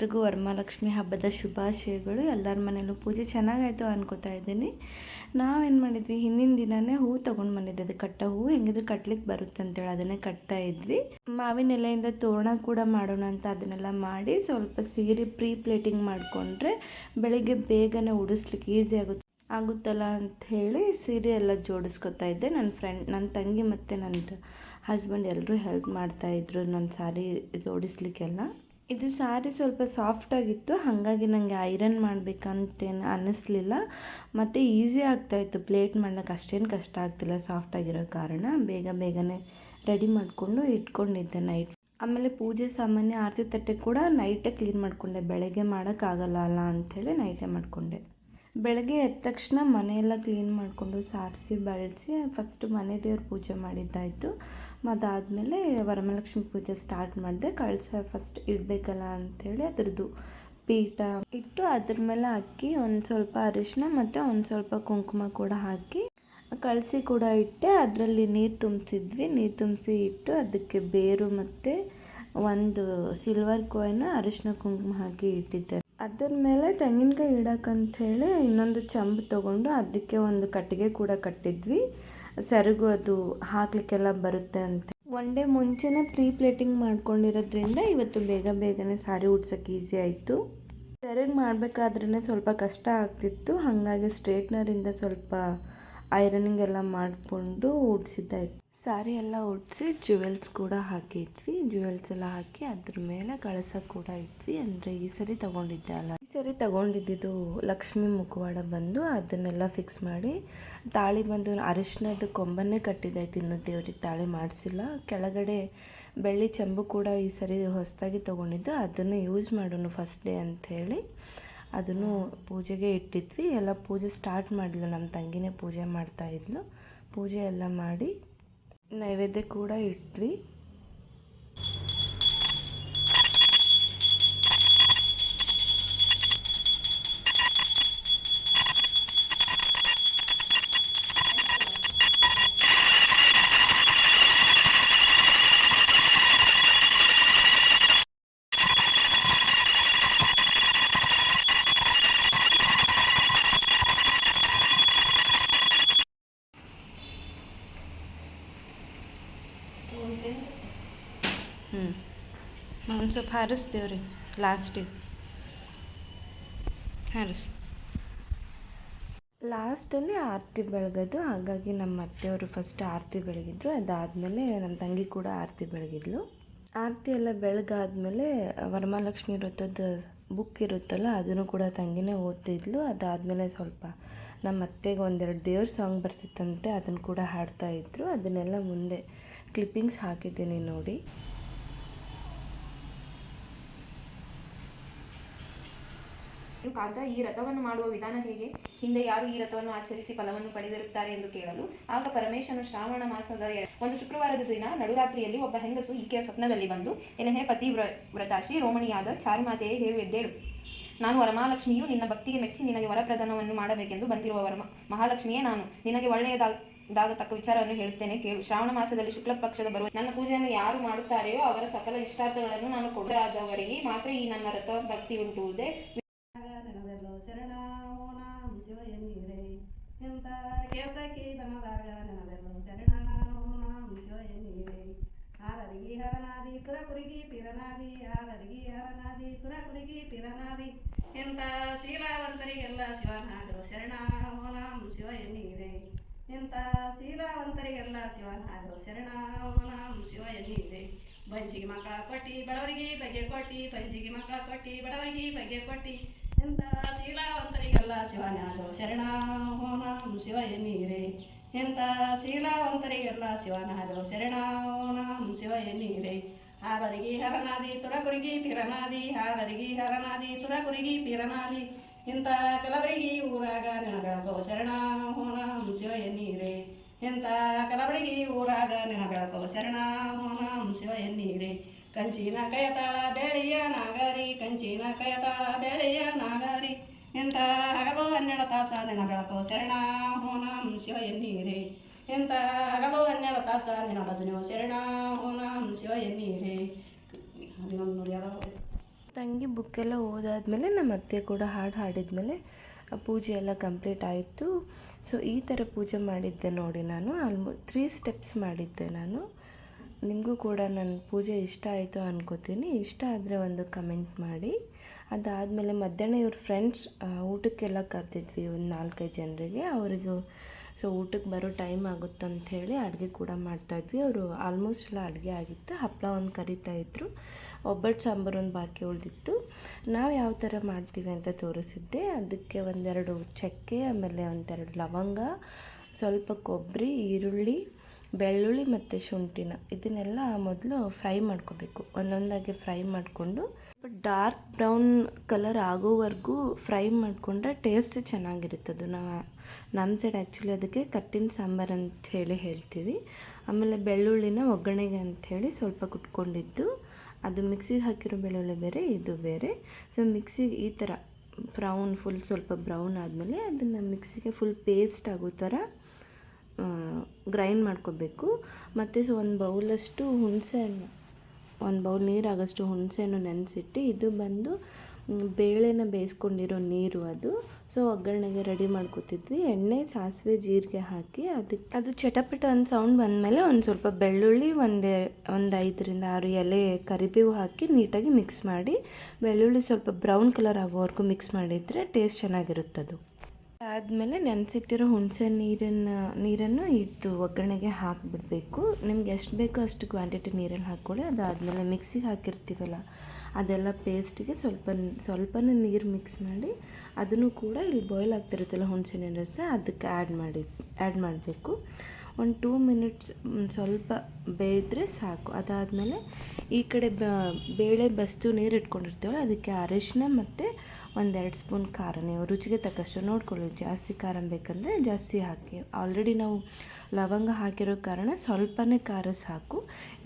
ಎಲ್ರಿಗೂ ವರಮಹಾಲಕ್ಷ್ಮಿ ಹಬ್ಬದ ಶುಭಾಶಯಗಳು. ಎಲ್ಲರ ಮನೇಲೂ ಪೂಜೆ ಚೆನ್ನಾಗಾಯಿತು ಅನ್ಕೋತಾ ಇದ್ದೀನಿ. ನಾವೇನು ಮಾಡಿದ್ವಿ? ಹಿಂದಿನ ದಿನವೇ ಹೂ ತೊಗೊಂಡು ಬಂದಿದ್ದೆ. ಅದು ಕಟ್ಟ ಹೂವು ಹೆಂಗಿದ್ರು ಕಟ್ಲಿಕ್ಕೆ ಬರುತ್ತೆ ಅಂತೇಳಿ ಅದನ್ನೇ ಕಟ್ತಾ ಇದ್ವಿ. ಮಾವಿನ ಎಲೆಯಿಂದ ತೋರಣ ಕೂಡ ಮಾಡೋಣ ಅಂತ ಅದನ್ನೆಲ್ಲ ಮಾಡಿ ಸ್ವಲ್ಪ ಸೀರೆ ಪ್ರೀ ಪ್ಲೇಟಿಂಗ್ ಮಾಡಿಕೊಂಡ್ರೆ ಬೆಳಿಗ್ಗೆ ಬೇಗನೆ ಉಡಿಸ್ಲಿಕ್ಕೆ ಈಸಿ ಆಗುತ್ತೆ. ಆಗುತ್ತಲ್ಲ ಅಂತ ಹೇಳಿ ಸೀರೆ ಎಲ್ಲ ಜೋಡಿಸ್ಕೊತಾ ಇದ್ದೆ. ನನ್ನ ಫ್ರೆಂಡ್ ನನ್ನ ತಂಗಿ ಮತ್ತು ನನ್ನ ಹಸ್ಬೆಂಡ್ ಎಲ್ಲರೂ ಹೆಲ್ಪ್ ಮಾಡ್ತಾಯಿದ್ರು ನನ್ನ ಸಾರಿ ಜೋಡಿಸ್ಲಿಕ್ಕೆಲ್ಲ. ಇದು ಸಾರಿ ಸ್ವಲ್ಪ ಸಾಫ್ಟಾಗಿತ್ತು ಹಾಗಾಗಿ ನನಗೆ ಐರನ್ ಮಾಡಬೇಕಂತೇನು ಅನ್ನಿಸ್ಲಿಲ್ಲ. ಮತ್ತು ಈಸಿ ಆಗ್ತಾಯಿತ್ತು ಪ್ಲೇಟ್ ಮಾಡ್ಲಿಕ್ಕೆ ಅಷ್ಟೇನು ಕಷ್ಟ ಆಗ್ತಿಲ್ಲ ಸಾಫ್ಟಾಗಿರೋ ಕಾರಣ. ಬೇಗ ಬೇಗನೆ ರೆಡಿ ಮಾಡಿಕೊಂಡು ಇಟ್ಕೊಂಡಿದ್ದೆ ನೈಟ್ ಆಮೇಲೆ ಪೂಜೆ ಸಾಮಾನ್ಯ, ಆರತಿ ತಟ್ಟೆ ಕೂಡ ನೈಟೇ ಕ್ಲೀನ್ ಮಾಡಿಕೊಂಡೆ. ಬೆಳಗ್ಗೆ ಮಾಡೋಕ್ಕಾಗಲ್ಲ ಅಲ್ಲ ಅಂಥೇಳಿ ನೈಟೇ ಮಾಡಿಕೊಂಡೆ. ಬೆಳಗ್ಗೆ ಎದ್ದ ತಕ್ಷಣ ಮನೆಯೆಲ್ಲ ಕ್ಲೀನ್ ಮಾಡಿಕೊಂಡು ಸಾರಿಸಿ, ಬಳಸಿ ಫಸ್ಟು ಮನೆ ದೇವ್ರ ಪೂಜೆ ಮಾಡಿದ್ದಾಯಿತು. ಅದಾದಮೇಲೆ ವರಮಹಾಲಕ್ಷ್ಮಿ ಪೂಜೆ ಸ್ಟಾರ್ಟ್ ಮಾಡಿದೆ. ಕಳಸ ಫಸ್ಟ್ ಇಡಬೇಕಲ್ಲ ಅಂಥೇಳಿ ಅದ್ರದ್ದು ಪೀಠ ಇಟ್ಟು ಅದ್ರ ಮೇಲೆ ಹಾಕಿ ಒಂದು ಸ್ವಲ್ಪ ಅರಿಶಿನ ಮತ್ತು ಒಂದು ಸ್ವಲ್ಪ ಕುಂಕುಮ ಕೂಡ ಹಾಕಿ ಕಳಸಿ ಕೂಡ ಇಟ್ಟೆ. ಅದರಲ್ಲಿ ನೀರು ತುಂಬಿಸಿದ್ವಿ. ನೀರು ತುಂಬಿಸಿ ಇಟ್ಟು ಅದಕ್ಕೆ ಬೇರು ಮತ್ತು ಒಂದು ಸಿಲ್ವರ್ ಕಾಯಿನ್ ಅರಿಶಿನ ಕುಂಕುಮ ಹಾಕಿ ಇಟ್ಟಿದ್ದೆ. ಅದರ ಮೇಲೆ ತೆಂಗಿನಕಾಯಿ ಇಡೋಕ್ಕಂಥೇಳಿ ಇನ್ನೊಂದು ಚಂಬ್ ತೊಗೊಂಡು ಅದಕ್ಕೆ ಒಂದು ಕಟ್ಟಿಗೆ ಕೂಡ ಕಟ್ಟಿದ್ವಿ. ಸೆರಗು ಅದು ಹಾಕಲಿಕ್ಕೆಲ್ಲ ಬರುತ್ತೆ ಅಂತ. ಒನ್ ಡೇ ಮುಂಚೆನೇ ಪ್ರೀ ಪ್ಲೇಟಿಂಗ್ ಮಾಡ್ಕೊಂಡಿರೋದ್ರಿಂದ ಇವತ್ತು ಬೇಗ ಬೇಗನೆ ಸಾರಿ ಉಡ್ಸೋಕ್ಕೆ ಈಸಿ ಆಯಿತು. ಸೆರಗು ಮಾಡಬೇಕಾದ್ರೇ ಸ್ವಲ್ಪ ಕಷ್ಟ ಆಗ್ತಿತ್ತು. ಹಾಗಾಗಿ ಸ್ಟ್ರೇಟ್ನರಿಂದ ಸ್ವಲ್ಪ ಐರನಿಂಗ್ ಎಲ್ಲ ಮಾಡಿಕೊಂಡು ಉಡ್ಸಿದ್ದಾಯ್ತು ಸಾರಿ ಎಲ್ಲ ಉಡಿಸಿ ಜುವೆಲ್ಸ್ ಕೂಡ ಹಾಕಿದ್ವಿ. ಜುವೆಲ್ಸ್ ಎಲ್ಲ ಹಾಕಿ ಅದ್ರ ಮೇಲೆ ಕಳಸ ಕೂಡ ಇಟ್ವಿ. ಅಂದರೆ ಈ ಸರಿ ತಗೊಂಡಿದ್ದೆ ಅಲ್ಲ. ಈ ಸರಿ ತಗೊಂಡಿದ್ದು ಲಕ್ಷ್ಮಿ ಮುಖವಾಡ ಬಂದು ಅದನ್ನೆಲ್ಲ ಫಿಕ್ಸ್ ಮಾಡಿ ತಾಳಿ ಬಂದು ಅರಿಶಿನದ ಕೊಂಬನ್ನೇ ಕಟ್ಟಿದ್ದಾಯ್ತು ಇನ್ನು ದೇವ್ರಿಗೆ. ತಾಳಿ ಮಾಡಿಸಿಲ್ಲ. ಕೆಳಗಡೆ ಬೆಳ್ಳಿ ಚೆಂಬು ಕೂಡ ಈ ಸರಿ ಹೊಸದಾಗಿ ತೊಗೊಂಡಿದ್ದು. ಅದನ್ನು ಯೂಸ್ ಮಾಡೋಣ ಫಸ್ಟ್ ಡೇ ಅಂಥೇಳಿ ಅದನ್ನು ಪೂಜೆಗೆ ಇಟ್ಟಿದ್ವಿ. ಎಲ್ಲ ಪೂಜೆ ಸ್ಟಾರ್ಟ್ ಮಾಡಿದ್ಲು. ನಮ್ಮ ತಂಗಿನೇ ಪೂಜೆ ಮಾಡ್ತಾಯಿದ್ಲು ಪೂಜೆ ಎಲ್ಲ ಮಾಡಿ ನೈವೇದ್ಯ ಕೂಡ ಇಟ್ವಿ. ಒಂದು ದೇವ್ರಿ ಲಾಸ್ಟಿಗೆ ಹಾರಿಸ್ ಲಾಸ್ಟಲ್ಲಿ ಆರತಿ ಬೆಳಗೋದು ಹಾಗಾಗಿ ನಮ್ಮ ಅತ್ತೆಯವರು ಫಸ್ಟ್ ಆರತಿ ಬೆಳಗಿದ್ರು ಅದಾದಮೇಲೆ ನಮ್ಮ ತಂಗಿ ಕೂಡ ಆರತಿ ಬೆಳಗಿದ್ಲು ಆರತಿ ಎಲ್ಲ ಬೆಳಗಾದ್ಮೇಲೆ ವರಮಹಾಲಕ್ಷ್ಮಿ ವೃತ್ತದ ಬುಕ್ ಇರುತ್ತಲ್ಲ, ಅದನ್ನು ಕೂಡ ತಂಗಿನೇ ಓದ್ತಿದ್ಲು. ಅದಾದಮೇಲೆ ಸ್ವಲ್ಪ ನಮ್ಮ ಅತ್ತೆಗೆ ಒಂದೆರಡು ದೇವ್ರ ಸಾಂಗ್ ಬರ್ತಿತ್ತಂತೆ, ಅದನ್ನು ಕೂಡ ಹಾಡ್ತಾಯಿದ್ರು ಅದನ್ನೆಲ್ಲ ಮುಂದೆ ಕ್ಲಿಪ್ಪಿಂಗ್ಸ್ ಹಾಕಿದ್ದೀನಿ ನೋಡಿ. ಕಾಂತ ಈ ರಥವನ್ನು ಮಾಡುವ ವಿಧಾನ ಹೇಗೆ? ಹಿಂದೆ ಯಾರು ಈ ರಥವನ್ನು ಆಚರಿಸಿ ಫಲವನ್ನು ಪಡೆದಿರುತ್ತಾರೆ ಎಂದು ಕೇಳಲು. ಆಗ ಪರಮೇಶನು ಶ್ರಾವಣ ಮಾಸದ ಒಂದು ಶುಕ್ರವಾರದ ದಿನ ನಡುರಾತ್ರಿಯಲ್ಲಿ ಒಬ್ಬ ಹೆಂಗಸು ಈಕೆಯ ಸ್ವಪ್ನದಲ್ಲಿ ಬಂದು ಎನಹೇ ಪತಿ ವ್ರ- ವ್ರತಾಶಿ, ರೋಮಣಿಯಾದ ಚಾರುಮಾತೆಯೇ ಹೇಳು, ಎದ್ದೇಳು. ನಾನು ವರಮಹಾಲಕ್ಷ್ಮಿಯು ನಿನ್ನ ಭಕ್ತಿಗೆ ಮೆಚ್ಚಿ ನಿನಗೆ ವರಪ್ರದಾನವನ್ನು ಮಾಡಬೇಕೆಂದು ಬಂದಿರುವ ವರಮ, ಮಹಾಲಕ್ಷ್ಮಿಯೇ ನಾನು. ನಿನಗೆ ಒಳ್ಳೆಯದಾಗ ತಕ್ಕ ವಿಚಾರವನ್ನು ಹೇಳುತ್ತೇನೆ, ಕೇಳು. ಶ್ರಾವಣ ಮಾಸದಲ್ಲಿ ಶುಕ್ಲ ಪಕ್ಷದ ಬರುವ ನನ್ನ ಪೂಜೆಯನ್ನು ಯಾರು ಮಾಡುತ್ತಾರೆಯೋ ಅವರ ಸಕಲ ಇಷ್ಟಾರ್ಥಗಳನ್ನು ನಾನು ಕೊಡರಾದವರಿಗೆ ಮಾತ್ರ ಈ ನನ್ನ ರಥ ಭಕ್ತಿ ಉಂಟುವುದೇ ಕೇಸಕಿ ಬನದಾಗ ನೆನದೆಲ್ಲೋ ಶರಣ ಓ ನಾಮ ಶಿವ ಎನ್ನೀರೆ ಹಾರರಿಗೆ ಹರನಾದಿ ಕುರ ಕುರಿಗಿ ಪಿರನಾದಿ ಹಾರರಿಗೆ ಹರನಾದಿ ಕುರ ಕುರಿಗಿ ಪಿರನಾದಿ ಎಂತ ಶೀಲಾವಂತರಿಗೆಲ್ಲ ಶಿವನಾದರು ಶರಣ ಓ ಶಿವ ಎನ್ನೀರೆ ಎಂತ ಶೀಲಾವಂತರಿಗೆಲ್ಲ ಶಿವನಾದರು ಶರಣ ಓ ನಾಮ ಶಿವ ಎನ್ನೀರೆ ಬಂಜಿಗೆ ಮಕ್ಕಳ ಕೊಟ್ಟಿ, ಬಡವರಿಗೆ ಬಗೆ ಕೊಟ್ಟಿ, ಬಂಜಿಗೆ ಮಕ್ಕಳ ಕೊಟ್ಟಿ, ಬಡವರಿಗೆ ಬಗೆ ಕೊಟ್ಟಿ ಎಂತ ಶೀಲಾವಂತರಿಗೆಲ್ಲ ಶಿವನಾದರು ಶರಣ ಓ ನಾಮ ಶಿವ ಎನ್ನೀರೆ ಎಂತ ಶೀಲಾವಂತರಿಗೆಲ್ಲ ಶಿವನಾದರು ಶರಣ ಓ ನಾಮ ಶಿವ ಎನ್ನೀರೆ ಹಾರರಿಗೆ ಹರನಾದಿ ತುರಕುರಿಗೆ ಪಿರನಾದಿ ಹಾರರಿಗೆ ಹರನಾದಿ ತುರಕುರಿಗೆ ಪಿರನಾದಿ ಇಂಥ ಕೆಲವರಿಗೆ ಊರಾಗ ನೆನಗಳಕೋ ಶರಣ ಓ ನಾಮ ಶಿವ ಎನ್ನೀರೆ ಎಂತ ಕಲವರಿಗೆ ಊರಾಗ ನಿನ ಬೆಳಕೋ ಶರಣ ಶಿವ ಎನ್ನೀರೆ. ಕಂಚಿನ ಕಯತಾಳ ಬೆಳೆಯ ನಾಗರಿ, ಕಂಚಿನ ಕಯತಾಳ ಬೆಳೆಯ ನಾಗರಿ. ಎಂಥ ಹಗಲು ಹನ್ನೆರಡು ತಾಸ ನೆನ ಬೆಳಕೋ ಶರಣ ಶಿವ ಎನ್ನೀರೆ. ಎಂಥ ಹಗಲು ಹನ್ನೆರಡು ತಾಸ ನೆನ ಭಜನೆ ಶರಣ ಹೋನ ಶಿವ ಎನ್ನೀರೆ. ಹನ್ನೊಂದು ನೋಡಿ ತಂಗಿ ಬುಕ್ಕೆಲ್ಲ ಓದಾದ್ಮೇಲೆ ನಮ್ಮ ಅತ್ತೆ ಕೂಡ ಹಾಡು ಹಾಡಿದ್ಮೇಲೆ ಪೂಜೆ ಎಲ್ಲ ಕಂಪ್ಲೀಟ್ ಆಯಿತು. ಸೊ ಈ ಥರ ಪೂಜೆ ಮಾಡಿದ್ದೆ ನೋಡಿ ನಾನು. ಆಲ್ಮೋ ತ್ರೀ ಸ್ಟೆಪ್ಸ್ ಮಾಡಿದ್ದೆ ನಾನು. ನಿಮಗೂ ಕೂಡ ನನ್ನ ಪೂಜೆ ಇಷ್ಟ ಆಯಿತು ಅನ್ಕೋತೀನಿ. ಇಷ್ಟ ಆದರೆ ಒಂದು ಕಮೆಂಟ್ ಮಾಡಿ. ಅದಾದಮೇಲೆ ಮಧ್ಯಾಹ್ನ ಇವ್ರ ಫ್ರೆಂಡ್ಸ್ ಊಟಕ್ಕೆಲ್ಲ ಕರೆದಿದ್ವಿ ಒಂದು ನಾಲ್ಕೈದು ಜನರಿಗೆ. ಅವರಿಗೂ ಸೊ ಊಟಕ್ಕೆ ಬರೋ ಟೈಮ್ ಆಗುತ್ತೆ ಅಂತ ಹೇಳಿ ಅಡುಗೆ ಕೂಡ ಮಾಡ್ತಾಯಿದ್ವಿ ಅವರು ಆಲ್ಮೋಸ್ಟ್ ಎಲ್ಲ ಅಡುಗೆ ಆಗಿತ್ತು. ಹಪ್ಪಳ ಒಂದು ಕರಿತಾ ಇದ್ದರು ಒಬ್ಬಟ್ಟು ಸಾಂಬಾರು ಒಂದು ಬಾಕಿ ಉಳಿದಿತ್ತು. ನಾವು ಯಾವ ಥರ ಮಾಡ್ತೀವಿ ಅಂತ ತೋರಿಸಿದ್ದೆ. ಅದಕ್ಕೆ ಒಂದೆರಡು ಚಕ್ಕೆ, ಆಮೇಲೆ ಒಂದೆರಡು ಲವಂಗ, ಸ್ವಲ್ಪ ಕೊಬ್ಬರಿ ಈರುಳ್ಳಿ ಬೆಳ್ಳುಳ್ಳಿ ಮತ್ತು ಶುಂಠಿನ ಇದನ್ನೆಲ್ಲ ಮೊದಲು ಫ್ರೈ ಮಾಡ್ಕೋಬೇಕು. ಒಂದೊಂದಾಗಿ ಫ್ರೈ ಮಾಡಿಕೊಂಡು ಡಾರ್ಕ್ ಬ್ರೌನ್ ಕಲರ್ ಆಗೋವರೆಗೂ ಫ್ರೈ ಮಾಡಿಕೊಂಡ್ರೆ ಟೇಸ್ಟ್ ಚೆನ್ನಾಗಿರುತ್ತೆ ಅದು ನಾವು ನಮ್ಮ ಸೈಡ್ ಆ್ಯಕ್ಚುಲಿ ಅದಕ್ಕೆ ಕಟ್ಟಿನ ಸಾಂಬಾರು ಅಂತ ಹೇಳಿ ಹೇಳ್ತೀವಿ. ಆಮೇಲೆ ಬೆಳ್ಳುಳ್ಳಿನ ಒಗ್ಗರಣೆಗೆ ಅಂಥೇಳಿ ಸ್ವಲ್ಪ ಕುಟ್ಕೊಂಡಿದ್ದು. ಅದು ಮಿಕ್ಸಿಗೆ ಹಾಕಿರೋ ಬೆಳ್ಳುಳ್ಳಿ ಬೇರೆ, ಇದು ಬೇರೆ. ಸೊ ಮಿಕ್ಸಿಗೆ ಈ ಥರ ಬ್ರೌನ್, ಫುಲ್ ಸ್ವಲ್ಪ ಬ್ರೌನ್ ಆದಮೇಲೆ ಅದನ್ನು ಮಿಕ್ಸಿಗೆ ಫುಲ್ ಪೇಸ್ಟ್ ಆಗೋ ಥರ ಗ್ರೈಂಡ್ ಮಾಡ್ಕೋಬೇಕು. ಮತ್ತು ಸೊ ಒಂದು ಬೌಲಷ್ಟು ಹುಣಸೆ ಹಣ್ಣು ಒಂದು ಬೌಲ್ ನೀರಾಗಷ್ಟು ಹುಣಸೆ ಹಣ್ಣು ನೆನೆಸಿಟ್ಟು ಇದು ಬಂದು ಬೇಳೆನ ಬೇಯಿಸ್ಕೊಂಡಿರೋ ನೀರು ಅದು. ಸೊ ಒಗ್ಗರಣೆಗೆ ರೆಡಿ ಮಾಡ್ಕೊತಿದ್ವಿ. ಎಣ್ಣೆ, ಸಾಸಿವೆ, ಜೀರಿಗೆ ಹಾಕಿ ಅದಕ್ಕೆ ಅದು ಚಟಪಟ ಒಂದು ಸೌಂಡ್ ಬಂದಮೇಲೆ ಒಂದು ಸ್ವಲ್ಪ ಬೆಳ್ಳುಳ್ಳಿ ಒಂದೇ, ಒಂದು ಐದರಿಂದ ಆರು ಎಲೆ ಕರಿಬೇವು ಹಾಕಿ ನೀಟಾಗಿ ಮಿಕ್ಸ್ ಮಾಡಿ, ಬೆಳ್ಳುಳ್ಳಿ ಸ್ವಲ್ಪ ಬ್ರೌನ್ ಕಲರ್ ಆಗೋವರೆಗೂ ಮಿಕ್ಸ್ ಮಾಡಿದರೆ ಟೇಸ್ಟ್ ಚೆನ್ನಾಗಿರುತ್ತದು. ಆದಮೇಲೆ ನೆನೆಸಿಟ್ಟಿರೋ ಹುಣಸೆ ನೀರನ್ನು ನೀರನ್ನು ಇದು ಒಗ್ಗರಣೆಗೆ ಹಾಕಿಬಿಡಬೇಕು. ನಿಮ್ಗೆ ಎಷ್ಟು ಬೇಕೋ ಅಷ್ಟು ಕ್ವಾಂಟಿಟಿ ನೀರಲ್ಲಿ ಹಾಕ್ಕೊಳ್ಳಿ. ಅದಾದಮೇಲೆ ಮಿಕ್ಸಿಗೆ ಹಾಕಿರ್ತೀವಲ್ಲ, ಅದೆಲ್ಲ ಪೇಸ್ಟಿಗೆ ಸ್ವಲ್ಪ, ಸ್ವಲ್ಪನೇ ನೀರು ಮಿಕ್ಸ್ ಮಾಡಿ ಅದನ್ನು ಕೂಡ ಇಲ್ಲಿ ಬಾಯ್ಲ್ ಆಗ್ತಿರುತ್ತಲ್ಲ ಹುಣಸೆ ರಸ ಅದಕ್ಕೆ ಆ್ಯಡ್ ಮಾಡಿ ಆ್ಯಡ್ ಮಾಡಬೇಕು. ಒಂದು ಟೂ ಮಿನಿಟ್ಸ್ ಸ್ವಲ್ಪ ಬೇಯಿದ್ರೆ ಸಾಕು. ಅದಾದಮೇಲೆ ಈ ಕಡೆ ಬೇಳೆ ಬಸ್ತು ನೀರು ಇಟ್ಕೊಂಡಿರ್ತೀವಲ್ಲ, ಅದಕ್ಕೆ ಅರಿಶಿನ ಮತ್ತು ಒಂದೆರಡು ಸ್ಪೂನ್ ಖಾರ. ನೀವು ರುಚಿಗೆ ತಕ್ಕಷ್ಟು ನೋಡ್ಕೊಳ್ಳಿ. ಜಾಸ್ತಿ ಖಾರ ಬೇಕಂದರೆ ಜಾಸ್ತಿ ಹಾಕಿ. ಆಲ್ರೆಡಿ ನಾವು ಲವಂಗ ಹಾಕಿರೋ ಕಾರಣ ಸ್ವಲ್ಪನೇ ಖಾರ ಸಾಕು.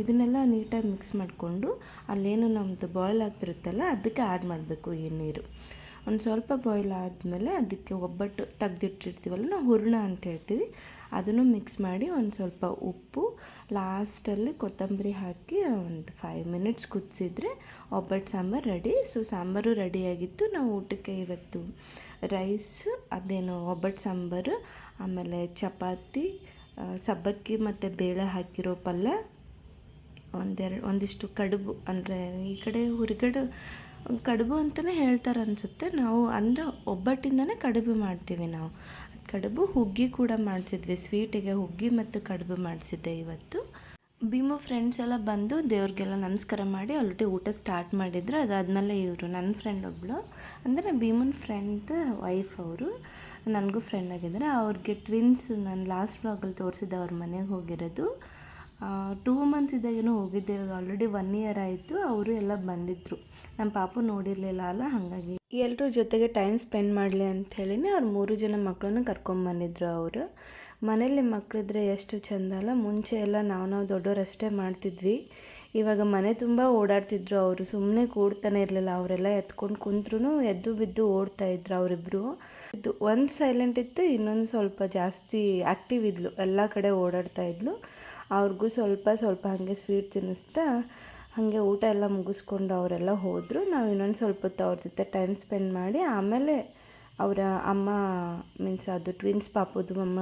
ಇದನ್ನೆಲ್ಲ ನೀಟಾಗಿ ಮಿಕ್ಸ್ ಮಾಡಿಕೊಂಡು ಅಲ್ಲೇನು ನಮ್ಮದು ಬಾಯ್ಲ್ ಆಗ್ತಿರುತ್ತಲ್ಲ, ಅದಕ್ಕೆ ಆ್ಯಡ್ ಮಾಡಬೇಕು ಈ ನೀರು. ಒಂದು ಸ್ವಲ್ಪ ಬಾಯ್ಲ್ ಆದಮೇಲೆ ಅದಕ್ಕೆ ಒಬ್ಬಟ್ಟು ತೆಗ್ದಿಟ್ಟಿರ್ತೀವಲ್ಲ, ನಾವು ಹೂರಣ ಅಂತ ಹೇಳ್ತೀವಿ. ಅದನ್ನು ಮಿಕ್ಸ್ ಮಾಡಿ ಒಂದು ಸ್ವಲ್ಪ ಉಪ್ಪು ಲಾಸ್ಟಲ್ಲಿ ಕೊತ್ತಂಬರಿ ಹಾಕಿ ಒಂದು ಫೈವ್ ಮಿನಿಟ್ಸ್ ಕುದಿಸಿದ್ರೆ ಒಬ್ಬಟ್ಟು ಸಾಂಬಾರು ರೆಡಿ ಸೊ ಸಾಂಬಾರು ರೆಡಿಯಾಗಿತ್ತು ನಾವು ಊಟಕ್ಕೆ ಇವತ್ತು ರೈಸ್ ಅದೇನು ಒಬ್ಬಟ್ಟು ಸಾಂಬಾರು, ಆಮೇಲೆ ಚಪಾತಿ ಸಬ್ಬಕ್ಕಿ ಮತ್ತು ಬೇಳೆ ಹಾಕಿರೋ ಪಲ್ಯ, ಒಂದೆರಡು, ಒಂದಿಷ್ಟು ಕಡುಬು, ಅಂದರೆ ಈ ಕಡೆ ಹೊರಗಡೆ, ಕಡುಬು ಅಂತಲೇ ಹೇಳ್ತಾರೆ ಅನಿಸುತ್ತೆ. ನಾವು ಅಂದರೆ ಒಬ್ಬಟ್ಟಿಂದನೇ ಕಡುಬು ಮಾಡ್ತೀವಿ ನಾವು. ಕಡುಬು ಹುಗ್ಗಿ ಕೂಡ ಮಾಡಿಸಿದ್ವಿ, ಸ್ವೀಟಿಗೆ ಹುಗ್ಗಿ ಮತ್ತು ಕಡುಬು ಮಾಡಿಸಿದ್ದೆ ಇವತ್ತು. ಭೀಮು ಫ್ರೆಂಡ್ಸ್ ಎಲ್ಲ ಬಂದು ದೇವ್ರಿಗೆಲ್ಲ ನಮಸ್ಕಾರ ಮಾಡಿ ಆಲ್ರೆಡಿ ಊಟ ಸ್ಟಾರ್ಟ್ ಮಾಡಿದ್ರು. ಅದಾದಮೇಲೆ ಇವರು ನನ್ನ ಫ್ರೆಂಡ್ ಒಬ್ಬಳು ಅಂದರೆ ಭೀಮನ್ ಫ್ರೆಂಡ್ ವೈಫ್ ಅವರು, ನನಗೂ ಫ್ರೆಂಡ್ ಆಗಿದ್ದಾರೆ. ಅವ್ರಿಗೆ ಟ್ವಿನ್ಸ್ ನಾನು ಲಾಸ್ಟ್ ಬ್ಲಾಗಲ್ಲಿ ತೋರಿಸಿದ್ದೆ ಅವ್ರ ಮನೆಗೆ ಹೋಗಿರೋದು. ಟೂ ಮಂತ್ಸ್ ಇದ್ದಾಗೇನೋ ಹೋಗಿದ್ದೆ ಆಲ್ರೆಡಿ ಒನ್ ಇಯರ್ ಆಯಿತು, ಅವರು ಎಲ್ಲ ಬಂದಿದ್ದರು ನಮ್ಮ ಪಾಪು ನೋಡಿರಲಿಲ್ಲ ಅಲ್ಲ, ಹಾಗಾಗಿ. ಎಲ್ಲರೂ ಜೊತೆಗೆ ಟೈಮ್ ಸ್ಪೆಂಡ್ ಮಾಡಲಿ ಅಂಥೇಳಿನೇ ಅವ್ರು ಮೂರು ಜನ ಮಕ್ಕಳನ್ನು ಕರ್ಕೊಂಬಂದಿದ್ರು ಅವರು. ಮನೇಲಿ ಮಕ್ಕಳಿದ್ರೆ ಎಷ್ಟು ಚಂದ ಅಲ್ಲ, ಮುಂಚೆ ಎಲ್ಲ ನಾವು ನಾವು ದೊಡ್ಡವರಷ್ಟೇ ಮಾಡ್ತಿದ್ವಿ. ಇವಾಗ ಮನೆ ತುಂಬ ಓಡಾಡ್ತಿದ್ರು ಅವರು ಸುಮ್ಮನೆ ಕೂಡ್ತಾನೆ ಇರಲಿಲ್ಲ, ಅವರೆಲ್ಲ ಎತ್ಕೊಂಡು ಕುಂತ್ರು ಎದ್ದು ಬಿದ್ದು ಓಡ್ತಾ ಇದ್ರು ಅವರಿಬ್ಬರು ಇದು ಒಂದು ಸೈಲೆಂಟ್ ಇತ್ತು, ಇನ್ನೊಂದು ಸ್ವಲ್ಪ ಜಾಸ್ತಿ ಆ್ಯಕ್ಟಿವ್ ಇದ್ಲು, ಎಲ್ಲ ಕಡೆ ಓಡಾಡ್ತಾ ಇದ್ಲು. ಅವ್ರಿಗೂ ಸ್ವಲ್ಪ ಸ್ವಲ್ಪ ಹಾಗೆ ಸ್ವೀಟ್ ತಿನ್ನಿಸ್ತಾ ಹಾಗೆ ಊಟ ಎಲ್ಲ ಮುಗಿಸ್ಕೊಂಡು ಅವರೆಲ್ಲ ಹೋದರು. ನಾವು ಇನ್ನೊಂದು ಸ್ವಲ್ಪ ಹೊತ್ತು ಅವ್ರ ಜೊತೆ ಟೈಮ್ ಸ್ಪೆಂಡ್ ಮಾಡಿ ಆಮೇಲೆ ಅವರ ಅಮ್ಮ ಮೀನ್ಸ್ ಅದು ಟ್ವಿನ್ಸ್ ಪಾಪದ್ದು ಅಮ್ಮ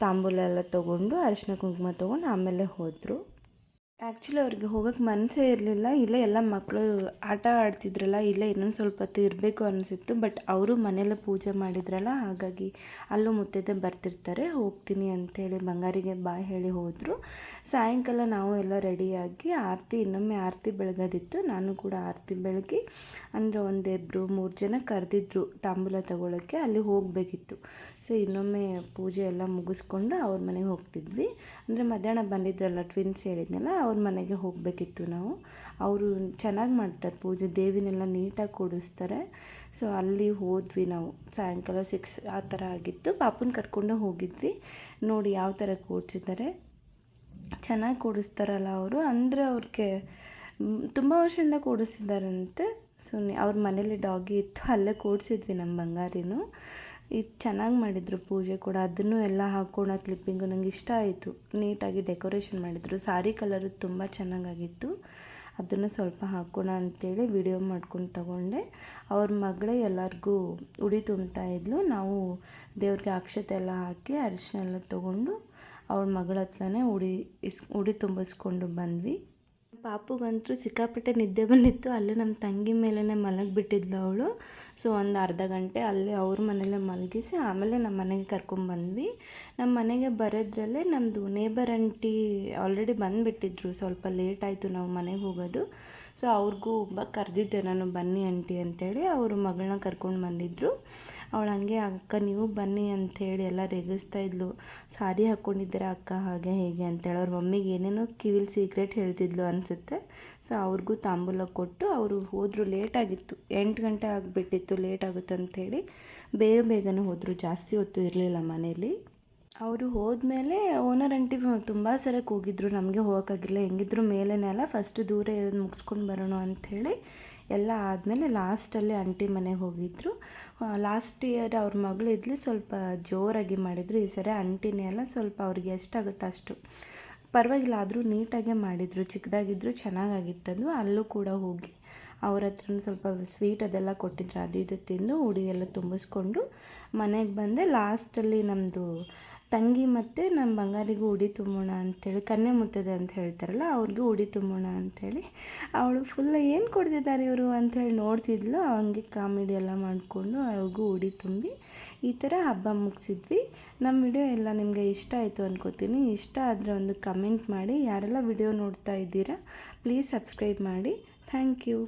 ತಾಂಬೂಲ ಎಲ್ಲ ತೊಗೊಂಡು ಅರಿಶಿನ ಕುಂಕುಮ ತೊಗೊಂಡು ಆಮೇಲೆ ಹೋದರು. ಆ್ಯಕ್ಚುಲಿ ಅವ್ರಿಗೆ ಹೋಗೋಕ್ಕೆ ಮನಸ್ಸೇ ಇರಲಿಲ್ಲ. ಇಲ್ಲೇ ಎಲ್ಲ ಮಕ್ಕಳು ಆಟ ಆಡ್ತಿದ್ರಲ್ಲ, ಇಲ್ಲೇ ಇನ್ನೊಂದು ಸ್ವಲ್ಪ ಹೊತ್ತು ಇರಬೇಕು ಅನಿಸಿತ್ತು. ಬಟ್ ಅವರು ಮನೆಯಲ್ಲೇ ಪೂಜೆ ಮಾಡಿದ್ರಲ್ಲ, ಹಾಗಾಗಿ ಅಲ್ಲೂ ಮುತ್ತೈದೆ ಬರ್ತಿರ್ತಾರೆ. ಹೋಗ್ತೀನಿ ಅಂತೇಳಿ ಬಂಗಾರಿಗೆ ಬಾಯ್ ಹೇಳಿ ಹೋದರು. ಸಾಯಂಕಾಲ ನಾವು ಎಲ್ಲ ರೆಡಿಯಾಗಿ ಆರತಿ, ಇನ್ನೊಮ್ಮೆ ಆರತಿ ಬೆಳಗೋದಿತ್ತು. ನಾನು ಕೂಡ ಆರತಿ ಬೆಳಗಿ, ಅಂದರೆ ಒಂದಿಬ್ಬರು ಮೂರು ಜನ ಕರೆದಿದ್ರು ತಾಂಬೂಲ ತಗೊಳ್ಳೋಕ್ಕೆ ಅಲ್ಲಿ ಹೋಗಬೇಕಿತ್ತು. ಸೊ ಇನ್ನೊಮ್ಮೆ ಪೂಜೆ ಎಲ್ಲ ಮುಗಿಸ್ಕೊಂಡು ಅವ್ರ ಮನೆಗೆ ಹೋಗ್ತಿದ್ವಿ. ಅಂದರೆ ಮಧ್ಯಾಹ್ನ ಬಂದಿದ್ರಲ್ಲ ಟ್ವಿನ್ಸ್ ಹೇಳಿದ್ನಲ್ಲ, ಅವ್ರ ಮನೆಗೆ ಹೋಗಬೇಕಿತ್ತು ನಾವು. ಅವರು ಚೆನ್ನಾಗಿ ಮಾಡ್ತಾರೆ, ಪೂಜೆ ದೇವಿನೆಲ್ಲ ನೀಟಾಗಿ ಕೂಡಿಸ್ತಾರೆ. ಸೊ ಅಲ್ಲಿ ಹೋದ್ವಿ ನಾವು. ಸಾಯಂಕಾಲ ಸಿಕ್ಸ್ ಆ ಥರ ಆಗಿತ್ತು. ಪಾಪುನ ಕರ್ಕೊಂಡು ಹೋಗಿದ್ವಿ. ನೋಡಿ ಯಾವ ಥರ ಕೂಡ್ಸಿದ್ದಾರೆ. ಚೆನ್ನಾಗಿ ಕೂಡಿಸ್ತಾರಲ್ಲ ಅವರು. ಅಂದರೆ ಅವ್ರಿಗೆ ತುಂಬ ವರ್ಷದಿಂದ ಕೂಡಿಸಿದಾರಂತೆ ಸೊ ಅವ್ರ ಮನೇಲಿ ಡಾಗಿ ಇತ್ತು, ಅಲ್ಲೇ ಕೂಡಿಸಿದ್ವಿ ನಮ್ಮ ಬಂಗಾರಿನೂ. ಇದು ಚೆನ್ನಾಗಿ ಮಾಡಿದರು ಪೂಜೆ ಕೂಡ. ಅದನ್ನು ಎಲ್ಲ ಹಾಕೋಣ ಕ್ಲಿಪ್ಪಿಂಗು ನಂಗೆ ಇಷ್ಟ ಆಯಿತು. ನೀಟಾಗಿ ಡೆಕೋರೇಷನ್ ಮಾಡಿದರು. ಸಾರಿ ಕಲರು ತುಂಬ ಚೆನ್ನಾಗಾಗಿತ್ತು. ಅದನ್ನು ಸ್ವಲ್ಪ ಹಾಕೋಣ ಅಂತೇಳಿ ವಿಡಿಯೋ ಮಾಡ್ಕೊಂಡು ತಗೊಂಡೆ. ಅವ್ರ ಮಗಳೇ ಎಲ್ಲರಿಗೂ ಉಡಿ ತುಂಬ್ತಾ ಇದ್ಲು. ನಾವು ದೇವ್ರಿಗೆ ಅಕ್ಷತೆ ಎಲ್ಲ ಹಾಕಿ ಅರಿಶಿನ ಎಲ್ಲ ತೊಗೊಂಡು ಅವ್ರ ಮಗಳ ಹತ್ರನೇ ಉಡಿ ಇಸ್, ಉಡಿ ತುಂಬಿಸ್ಕೊಂಡು ಬಂದ್ವಿ. ಪಾಪುಗಂತೂ ಸಿಕ್ಕಾಪಟ್ಟೆ ನಿದ್ದೆ ಬಂದಿತ್ತು. ಅಲ್ಲೇ ನಮ್ಮ ತಂಗಿ ಮೇಲೇ ಮಲಗಿಬಿಟ್ಟಿದ್ಲು ಅವಳು. ಸೊ ಒಂದು ಅರ್ಧ ಗಂಟೆ ಅಲ್ಲೇ ಅವ್ರ ಮನೇಲೇ ಮಲಗಿಸಿ ಆಮೇಲೆ ನಮ್ಮ ಮನೆಗೆ ಕರ್ಕೊಂಬಂದ್ವಿ ನಮ್ಮ ಮನೆಗೆ ಬರೋದ್ರಲ್ಲೇ ನಮ್ಮದು ನೇಬರ್ ಅಂಟಿ ಆಲ್ರೆಡಿ ಬಂದುಬಿಟ್ಟಿದ್ರು. ಸ್ವಲ್ಪ ಲೇಟ್ ಆಯಿತು ನಾವು ಮನೆಗೆ ಹೋಗೋದು. ಸೊ ಅವ್ರಿಗೂ ಒಬ್ಬ ಕರೆದಿದ್ದೆ ನಾನು, ಬನ್ನಿ ಆಂಟಿ ಅಂತೇಳಿ. ಅವರು ಮಗಳನ್ನ ಕರ್ಕೊಂಡು ಬಂದಿದ್ದರು ಅವಳು ಹಂಗೆ, ಅಕ್ಕ, ನೀವು ಬನ್ನಿ ಅಂಥೇಳಿ ಎಲ್ಲ ರೇಗಿಸ್ತಾ ಇದ್ಲು. ಸಾರಿ ಹಾಕ್ಕೊಂಡಿದ್ದೀರಾ ಅಕ್ಕ, ಹಾಗೆ, ಹೇಗೆ ಅಂತೇಳಿ. ಅವ್ರ ಮಮ್ಮಿಗೆ ಏನೇನೋ ಕಿವಿಲ್ ಸೀಕ್ರೆಟ್ ಹೇಳ್ತಿದ್ಲು ಅನಿಸುತ್ತೆ. ಸೊ ಅವ್ರಿಗೂ ತಾಂಬೂಲ ಕೊಟ್ಟು ಅವರು ಹೋದರು. ಲೇಟಾಗಿತ್ತು ಎಂಟು ಗಂಟೆ ಆಗಿಬಿಟ್ಟಿತ್ತು, ಲೇಟ್ ಆಗುತ್ತೆ ಅಂಥೇಳಿ ಬೇಗ ಬೇಗನೆ ಹೋದರು. ಜಾಸ್ತಿ ಹೊತ್ತು ಇರಲಿಲ್ಲ ಮನೇಲಿ. ಅವರು ಹೋದ್ಮೇಲೆ ಓನರ್ ಆಂಟಿ ತುಂಬ ಸರಿ ಕೂಗಿದ್ರು ನಮಗೆ ಹೋಗೋಕ್ಕಾಗಿಲ್ಲ ಹೆಂಗಿದ್ರು ಮೇಲೇ ಅಲ್ಲ ಫಸ್ಟ್ ದೂರ ಮುಗಿಸ್ಕೊಂಡು ಬರೋಣ ಅಂಥೇಳಿ ಎಲ್ಲ ಆದಮೇಲೆ ಲಾಸ್ಟಲ್ಲಿ ಆಂಟಿ ಮನೆಗೆ ಹೋಗಿದ್ರು. ಲಾಸ್ಟ್ ಇಯರ್ ಅವ್ರ ಮಗಳು ಇದ್ಲಿ, ಸ್ವಲ್ಪ ಜೋರಾಗಿ ಮಾಡಿದರು. ಈ ಸರಿ ಆಂಟಿನೇ ಅಲ್ಲ, ಸ್ವಲ್ಪ ಅವ್ರಿಗೆ ಎಷ್ಟಾಗುತ್ತೆ ಅಷ್ಟು ಪರವಾಗಿಲ್ಲ, ಆದರೂ ನೀಟಾಗೆ ಮಾಡಿದರು. ಚಿಕ್ಕದಾಗಿದ್ದರು ಚೆನ್ನಾಗಾಗಿತ್ತಂದು ಅಲ್ಲೂ ಕೂಡ ಹೋಗಿ ಅವ್ರ ಹತ್ರ ಸ್ವಲ್ಪ ಸ್ವೀಟ್ ಅದೆಲ್ಲ ಕೊಟ್ಟಿದ್ರು. ಅದು ಇದು ತಿಂದು ಉಡಿ ಎಲ್ಲ ತುಂಬಿಸ್ಕೊಂಡು ಮನೆಗೆ ಬಂದೆ. ಲಾಸ್ಟಲ್ಲಿ ನಮ್ಮದು ತಂಗಿ ಮತ್ತು ನಮ್ಮ ಬಂಗಾರಿಗೂ ಉಡಿ ತುಂಬೋಣ ಅಂಥೇಳಿ ಕನ್ಯೆ ಮುತ್ತದೆ ಅಂತ ಹೇಳ್ತಾರಲ್ಲ, ಅವ್ರಿಗೂ ಉಡಿ ತುಂಬೋಣ ಅಂಥೇಳಿ ಅವಳು ಫುಲ್ ಏನು ಕೊಡ್ತಿದ್ದಾರೆ ಇವರು ಅಂಥೇಳಿ ನೋಡ್ತಿದ್ಲು, ಹಂಗೆ ಕಾಮಿಡಿ ಎಲ್ಲ ಮಾಡಿಕೊಂಡು ಅವ್ರಿಗೂ ಉಡಿ ತುಂಬಿ ಈ ಥರ ಹಬ್ಬ ಮುಗಿಸಿದ್ವಿ. ನಮ್ಮ ವಿಡಿಯೋ ಎಲ್ಲ ನಿಮಗೆ ಇಷ್ಟ ಆಯಿತು ಅನ್ಕೋತೀನಿ. ಇಷ್ಟ ಆದರೆ ಒಂದು ಕಮೆಂಟ್ ಮಾಡಿ, ಯಾರೆಲ್ಲ ವಿಡಿಯೋ ನೋಡ್ತಾ ಇದ್ದೀರಾ ಪ್ಲೀಸ್ ಸಬ್ಸ್ಕ್ರೈಬ್ ಮಾಡಿ. Thank you